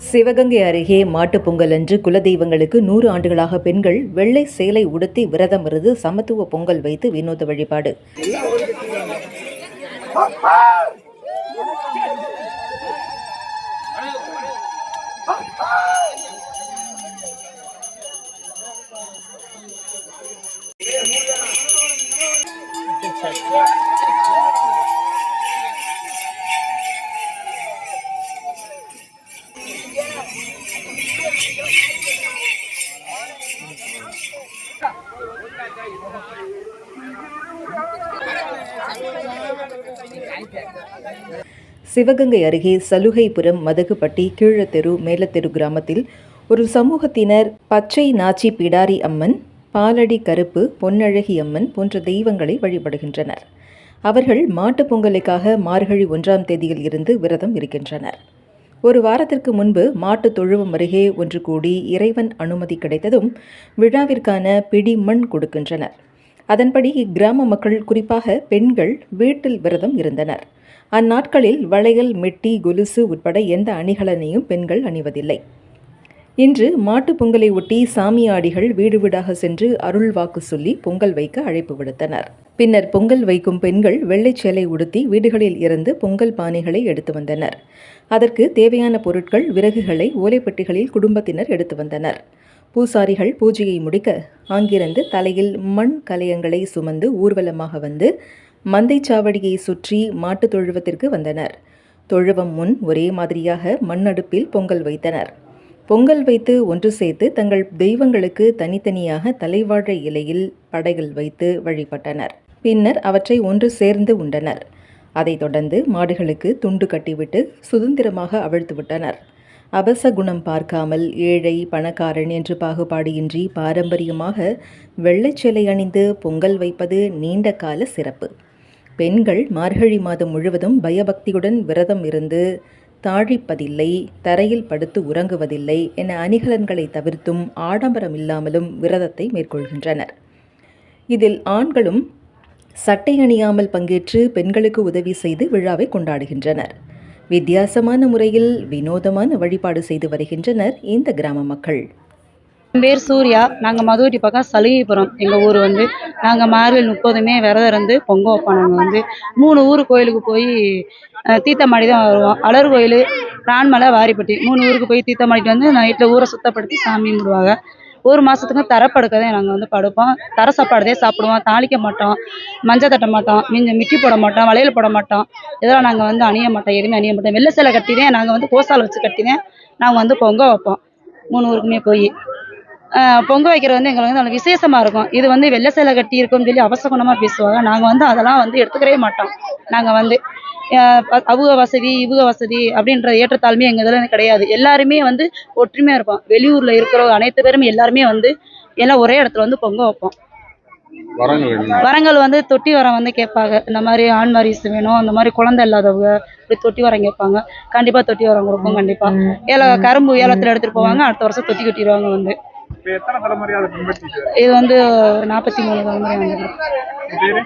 சிவகங்கை அருகே மாட்டுப் பொங்கல் அன்று குலதெய்வங்களுக்கு நூறு ஆண்டுகளாக பெண்கள் வெள்ளை சேலை உடுத்தி விரதம் இருந்து சமத்துவ பொங்கல் வைத்து வினோத வழிபாடு. சிவகங்கை அருகே சலுகைபுரம் மதகுப்பட்டி கீழத்தெரு மேலத்தெரு கிராமத்தில் ஒரு சமூகத்தினர் பச்சை நாச்சி பிடாரி அம்மன் பாலடி கருப்பு பொன்னழகி அம்மன் போன்ற தெய்வங்களை வழிபடுகின்றனர். அவர்கள் மாட்டுப் பொங்கலுக்காக மார்கழி ஒன்றாம் தேதியில் இருந்து விரதம் இருக்கின்றனர். ஒரு வாரத்திற்கு முன்பு மாட்டுத் தொழுவம் அருகே ஒன்று கூடி இறைவன் அனுமதி கிடைத்ததும் விழாவிற்கான பிடி மண் கொடுக்கின்றனர். அதன்படி இக்கிராம மக்கள் குறிப்பாக பெண்கள் வீட்டில் விரதம் இருந்தனர். அந்நாட்களில் வளையல் மெட்டி கொலுசு உட்பட எந்த அணிகலனையும் பெண்கள் அணிவதில்லை. இன்று மாட்டுப் பொங்கலை ஒட்டி சாமியாடிகள் வீடு வீடாக சென்று அருள் வாக்கு சொல்லி பொங்கல் வைக்க அழைப்பு விடுத்தனர். பின்னர் பொங்கல் வைக்கும் பெண்கள் வெள்ளைச் சேலை உடுத்தி வீடுகளில் இருந்து பொங்கல் பானைகளை எடுத்து வந்தனர். அதற்கு தேவையான பொருட்கள் விறகுகளை ஓலைப்பெட்டிகளில் குடும்பத்தினர் எடுத்து வந்தனர். பூசாரிகள் பூஜையை முடிக்க அங்கிருந்து தலையில் மண் கலையங்களை சுமந்து ஊர்வலமாக வந்து மந்தைச்சாவடியை சுற்றி மாட்டுத் தொழுவத்திற்கு வந்தனர். தொழுவம் முன் ஒரே மாதிரியாக மண்ணடுப்பில் பொங்கல் வைத்தனர். பொங்கல் வைத்து ஒன்று சேர்த்து தங்கள் தெய்வங்களுக்கு தனித்தனியாக தலைவாழை இலையில் படைகள் வைத்து வழிபட்டனர். பின்னர் அவற்றை ஒன்று சேர்ந்து உண்டனர். அதைத் தொடர்ந்து மாடுகளுக்கு துண்டு கட்டிவிட்டு சுதந்திரமாக அவிழ்த்து விட்டனர். அபசகுணம் பார்க்காமல் ஏழை பணக்காரன் என்று பாகுபாடு இன்றி பாரம்பரியமாக வெள்ளைச்சேலை அணிந்து பொங்கல் வைப்பது நீண்ட கால சிறப்பு. பெண்கள் மார்கழி மாதம் முழுவதும் பயபக்தியுடன் விரதம் இருந்து தாழிப்பதில்லை தரையில் படுத்து உறங்குவதில்லை என அணிகலன்களை தவிர்த்தும் ஆடம்பரம் இல்லாமலும் விரதத்தை மேற்கொள்கின்றனர். இதில் ஆண்களும் சட்டை அணியாமல் பங்கேற்று பெண்களுக்கு உதவி செய்து விழாவை கொண்டாடுகின்றனர். வித்தியாசமான முறையில் வினோதமான வழிபாடு செய்து வருகின்றனர் இந்த கிராம மக்கள். என் பேர் சூர்யா. நாங்கள் மதுவட்டி பக்கம் சலுகைபுரம். எங்கள் ஊர் வந்து. நாங்கள் மார்கழி முப்பதுமே விரதம் இருந்து பொங்க வைப்போம் நாங்கள் வந்து. மூணு ஊர் கோயிலுக்கு போய் தீத்தமாடி தீர்த்தமாடி தான் வருவோம். அலர் கோயில் பிரான்மலை வாரிப்பட்டி. மூணு ஊருக்கு போய் தீர்த்தமாடிட்டு வந்து நைட்டில் ஊரை சுத்தப்படுத்தி சாமி கும்பிடுவாங்க ஒரு மாதத்துக்கு தரப்படுக்க தான் நாங்கள் வந்து படுப்போம். தர சாப்பாடுதே சாப்பிடுவோம். தாளிக்க மாட்டோம். மஞ்சள் தட்ட மாட்டோம். மிஞ்ச மிட்டி போட மாட்டோம். வளையல் போட மாட்டோம். இதெல்லாம் நாங்கள் வந்து அணிய மாட்டோம். எதுவுமே அணிய மாட்டோம். வெள்ளை சிலை கட்டி தான் நாங்கள் வந்து கோசால் வச்சு கட்டினேன் நாங்கள் வந்து பொங்க வைப்போம். மூணு ஊருக்குமே போய். பொங்க வைக்கிறது வந்து எங்களுக்கு வந்து நல்ல விசேஷமா இருக்கும். இது வந்து வெள்ளை சேலை கட்டி இருக்கும்னு சொல்லி அவசகுணமா பேசுவாங்க. நாங்க வந்து அதெல்லாம் வந்து எடுத்துக்கவே மாட்டோம். நாங்க வந்து அவங்க வசதி இவங்க வசதி அப்படின்ற ஏற்றத்தாழ்மை எங்க இதுல கிடையாது. எல்லாருமே வந்து ஒற்றுமையா இருப்போம். வெளியூர்ல இருக்கிற அனைத்து பேருமே எல்லாருமே வந்து எல்லாம் ஒரே இடத்துல வந்து பொங்க வைப்போம். வரங்கள் வந்து தொட்டி வரம் வந்து கேட்பாங்க. இந்த மாதிரி ஆண் வாரிசு வேணும். அந்த மாதிரி குழந்தை இல்லாதவங்க இப்படி தொட்டி வரம் கேட்பாங்க. கண்டிப்பா தொட்டி வரம் கொடுப்போம் கண்டிப்பா. ஏல கரும்பு ஏலத்துல எடுத்துட்டு போவாங்க. அடுத்த வருஷம் தொட்டி கட்டிடுவாங்க வந்து. இது வந்து நாற்பத்தி மூணு தலைமுறை வந்து பேரு?